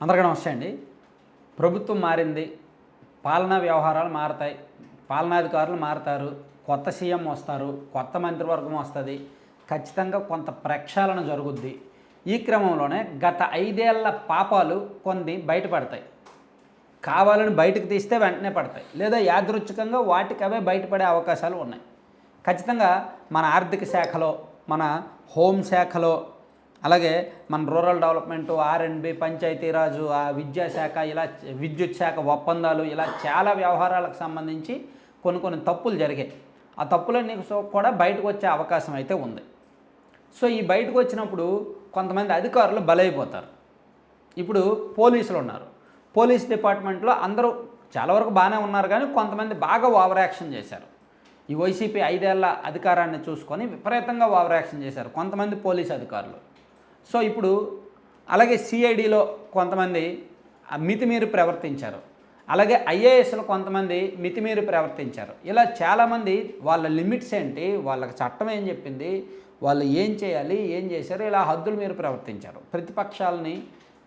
అందరికీ నమస్తే అండి. ప్రభుత్వం మారింది పాలనా వ్యవహారాలు మారతాయి పాలనాధికారులు మారతారు కొత్త సీఎం వస్తారు కొత్త మంత్రివర్గం వస్తుంది ఖచ్చితంగా కొంత ప్రక్షాళన జరుగుద్ది. ఈ క్రమంలోనే గత ఐదేళ్ళ పాపాలు కొన్ని బయటపడతాయి. కావాలని బయటకు తీస్తే వెంటనే పడతాయి లేదా యాదృచ్ఛికంగా వాటికి అవే బయటపడే అవకాశాలు ఉన్నాయి. ఖచ్చితంగా మన ఆర్థిక శాఖలో మన హోం శాఖలో అలాగే మన రూరల్ డెవలప్మెంట్ ఆర్ఎండ్బి పంచాయతీరాజు ఆ విద్యాశాఖ ఇలా విద్యుత్ శాఖ ఒప్పందాలు ఇలా చాలా వ్యవహారాలకు సంబంధించి కొన్ని కొన్ని తప్పులు జరిగాయి. ఆ తప్పులన్నీ సో- కూడా బయటకు వచ్చే అవకాశం అయితే ఉంది. సో ఈ బయటకు వచ్చినప్పుడు కొంతమంది అధికారులు బలైపోతారు. ఇప్పుడు పోలీసులు ఉన్నారు. పోలీస్ డిపార్ట్మెంట్లో అందరూ చాలా వరకు బాగానే ఉన్నారు కానీ కొంతమంది బాగా ఓవర్ యాక్షన్ చేశారు. ఈ వైసీపీ ఐదేళ్ళ అధికారాన్ని చూసుకొని విపరీతంగా ఓవర్ యాక్షన్ చేశారు కొంతమంది పోలీస్ అధికారులు. సో ఇప్పుడు అలాగే సిఐడిలో కొంతమంది ఆ మితిమీరి ప్రవర్తించారు. అలాగే ఐఏఎస్లో కొంతమంది మితిమీరి ప్రవర్తించారు. ఇలా చాలామంది వాళ్ళ లిమిట్స్ ఏంటి? వాళ్ళకి చట్టం ఏం చెప్పింది? వాళ్ళు ఏం చేయాలి? ఏం చేశారు? ఇలా హద్దులు మీరు ప్రవర్తించారు. ప్రతిపక్షాలని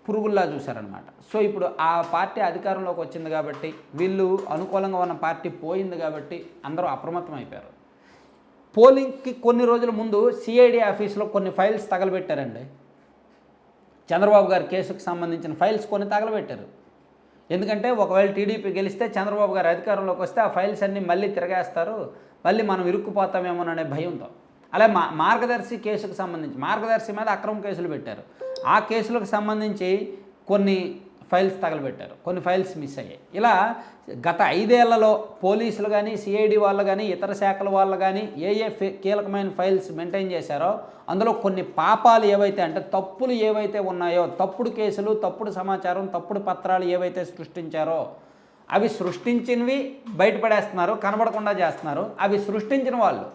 పురుగుల్లా చూశారనమాట సో ఇప్పుడు ఆ పార్టీ అధికారంలోకి వచ్చింది కాబట్టి వీళ్ళు అనుకూలంగా ఉన్న పార్టీ పోయింది కాబట్టి అందరూ అప్రమత్తం అయిపోయారు పోలింగ్కి కొన్ని రోజుల ముందు సిఐడి ఆఫీస్లో కొన్ని ఫైల్స్ తగలబెట్టారండి. చంద్రబాబు గారి కేసుకు సంబంధించిన ఫైల్స్ కొన్ని తగలబెట్టారు. ఎందుకంటే ఒకవేళ టీడీపీ గెలిస్తే చంద్రబాబు గారు అధికారంలోకి వస్తే ఆ ఫైల్స్ అన్నీ మళ్ళీ తిరగేస్తారు మళ్ళీ మనం ఇరుక్కుపోతామేమోననే భయంతో. అలాగే మా మార్గదర్శి కేసుకు సంబంధించి మార్గదర్శి మీద అక్రమ కేసులు పెట్టారు. ఆ కేసులకు సంబంధించి కొన్ని ఫైల్స్ తగలబెట్టారు. కొన్ని ఫైల్స్ మిస్ అయ్యాయి. ఇలా గత ఐదేళ్ళలో పోలీసులు కానీ సిఐడి వాళ్ళు కానీ ఇతర శాఖల వాళ్ళు కానీ ఏ ఏ కీలకమైన ఫైల్స్ మెయింటైన్ చేశారో అందులో కొన్ని పాపాలు ఏవైతే అంటే తప్పులు ఏవైతే ఉన్నాయో తప్పుడు కేసులు తప్పుడు సమాచారం తప్పుడు పత్రాలు ఏవైతే సృష్టించారో అవి సృష్టించినవి బయటపడేస్తున్నారు కనబడకుండా చేస్తున్నారు. అవి సృష్టించిన వాళ్ళు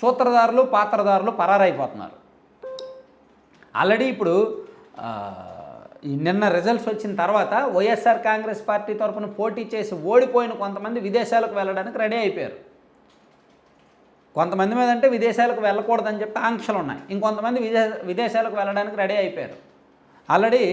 సూత్రధారులు పాత్రధారులు పరారైపోతున్నారు. ఆల్రెడీ ఇప్పుడు నిన్న రిజల్ట్స్ వచ్చిన తర్వాత వైఎస్ఆర్ కాంగ్రెస్ పార్టీ తరఫున పోటీ చేసి ఓడిపోయిన కొంతమంది విదేశాలకు వెళ్ళడానికి రెడీ అయిపోయారు. కొంతమంది మీద అంటే విదేశాలకు వెళ్ళకూడదని చెప్పి ఆంక్షలు ఉన్నాయి. ఇంకొంతమంది విదే విదేశాలకు వెళ్ళడానికి రెడీ అయిపోయారు. ఆల్రెడీ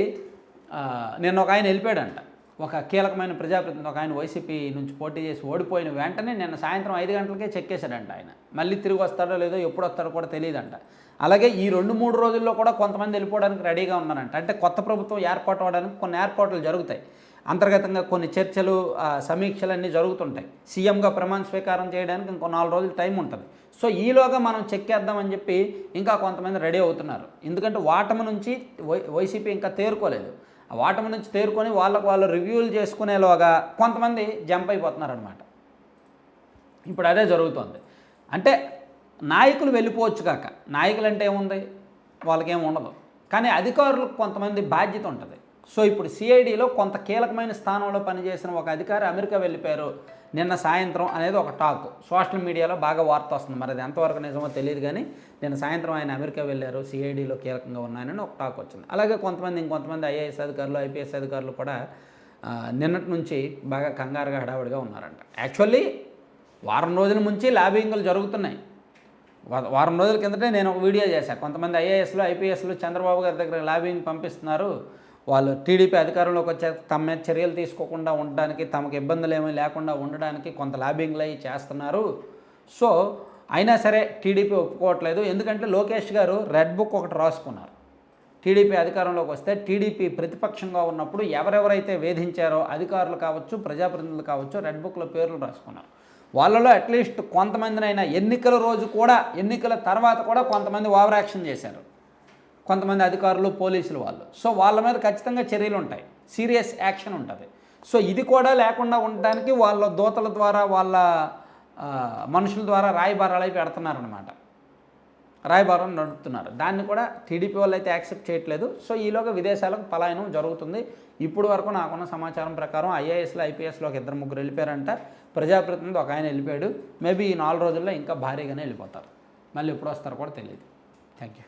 నిన్న ఒక ఆయన వెళ్ళిపోయాడంట. ఒక కీలకమైన ప్రజాప్రతినిధి ఒక ఆయన వైసీపీ నుంచి పోటీ చేసి ఓడిపోయిన వెంటనే నిన్న సాయంత్రం ఐదు గంటలకే చెక్కేశాడంట ఆయన. మళ్ళీ తిరిగి వస్తాడో లేదో ఎప్పుడు వస్తాడో కూడా తెలియదంట. అలాగే ఈ రెండు మూడు రోజుల్లో కూడా కొంతమంది వెళ్ళిపోవడానికి రెడీగా ఉన్నారంట. అంటే కొత్త ప్రభుత్వం ఏర్పాటు అవడానికి కొన్ని ఏర్పాట్లు జరుగుతాయి. అంతర్గతంగా కొన్ని చర్చలు సమీక్షలు అన్నీ జరుగుతుంటాయి. సీఎంగా ప్రమాణ స్వీకారం చేయడానికి ఇంకో నాలుగు రోజులు టైం ఉంటుంది. సో ఈలోగా మనం చెక్కేద్దామని చెప్పి ఇంకా కొంతమంది రెడీ అవుతున్నారు. ఎందుకంటే వాటమి నుంచి వై వైసీపీ ఇంకా తేరుకోలేదు. వాటమి నుంచి తేరుకొని వాళ్ళకు వాళ్ళు రివ్యూలు చేసుకునేలోగా కొంతమంది జంప్ అయిపోతున్నారు అనమాట ఇప్పుడు అదే జరుగుతోంది. అంటే నాయకులు వెళ్ళిపోవచ్చు కాక నాయకులు అంటే ఏముంది? వాళ్ళకేం ఉండదు. కానీ అధికారులకు కొంతమంది బాధ్యత ఉంటుంది. సో ఇప్పుడు సిఐడిలో కొంత కీలకమైన స్థానంలో పనిచేసిన ఒక అధికారి అమెరికా వెళ్ళిపోయారు. నిన్న సాయంత్రం అనేది ఒక టాక్. సోషల్ మీడియాలో బాగా వార్త వస్తుంది. మరి అది ఎంతవరకు నిజమో తెలియదు కానీ నిన్న సాయంత్రం ఆయన అమెరికా వెళ్ళారు. సిఐడిలో కీలకంగా ఉన్నాయని ఒక టాక్ వచ్చింది. అలాగే కొంతమంది ఇంకొంతమంది ఐఏఎస్ అధికారులు ఐపీఎస్ అధికారులు కూడా నిన్నటి నుంచి బాగా కంగారుగా హడావుడిగా ఉన్నారంట. యాక్చువల్లీ వారం రోజుల నుంచి లాబింగ్లు జరుగుతున్నాయి. వారం రోజుల కిందటే నేను ఒక వీడియో చేశాను కొంతమంది ఐఏఎస్లు ఐపీఎస్లు చంద్రబాబు గారి దగ్గర ల్యాబింగ్ పంపిస్తున్నారు. వాళ్ళు టీడీపీ అధికారంలోకి వచ్చే తమ మీద చర్యలు తీసుకోకుండా ఉండడానికి తమకు ఇబ్బందులు ఏమీ లేకుండా ఉండడానికి కొంత ల్యాబింగ్లు అవి చేస్తున్నారు. సో అయినా సరే టీడీపీ ఒప్పుకోవట్లేదు. ఎందుకంటే లోకేష్ గారు రెడ్ బుక్ ఒకటి రాసుకున్నారు. టీడీపీ అధికారంలోకి వస్తే టీడీపీ ప్రతిపక్షంగా ఉన్నప్పుడు ఎవరెవరైతే వేధించారో అధికారులు కావచ్చు ప్రజాప్రతినిధులు కావచ్చు రెడ్ బుక్లో పేర్లు రాసుకున్నారు. వాళ్ళలో అట్లీస్ట్ కొంతమందినైనా ఎన్నికల రోజు కూడా ఎన్నికల తర్వాత కూడా కొంతమంది ఓవర్ యాక్షన్ చేశారు. కొంతమంది అధికారులు పోలీసులు వాళ్ళు. సో వాళ్ళ మీద ఖచ్చితంగా చర్యలు ఉంటాయి. సీరియస్ యాక్షన్ ఉంటుంది. సో ఇది కూడా లేకుండా ఉండడానికి వాళ్ళ దోతల ద్వారా వాళ్ళ మనుషుల ద్వారా రాయబారాలు పెడుతున్నారనమాట రాయబారం నడుపుతున్నారు. దాన్ని కూడా టీడీపీ వాళ్ళు అయితే యాక్సెప్ట్ చేయట్లేదు. సో ఈలోగా విదేశాలకు పలాయనం జరుగుతుంది. ఇప్పుడు వరకు నాకున్న సమాచారం ప్రకారం ఐఏఎస్లో ఐపీఎస్లో ఒక ఇద్దరు ముగ్గురు వెళ్ళిపోయారంట. ప్రజాప్రతినిధి ఒక ఆయన వెళ్ళిపోయాడు. మేబీ ఈ నాలుగు రోజుల్లో ఇంకా భారీగానే వెళ్ళిపోతారు. మళ్ళీ ఎప్పుడు వస్తారో కూడా తెలియదు థ్యాంక్ యూ.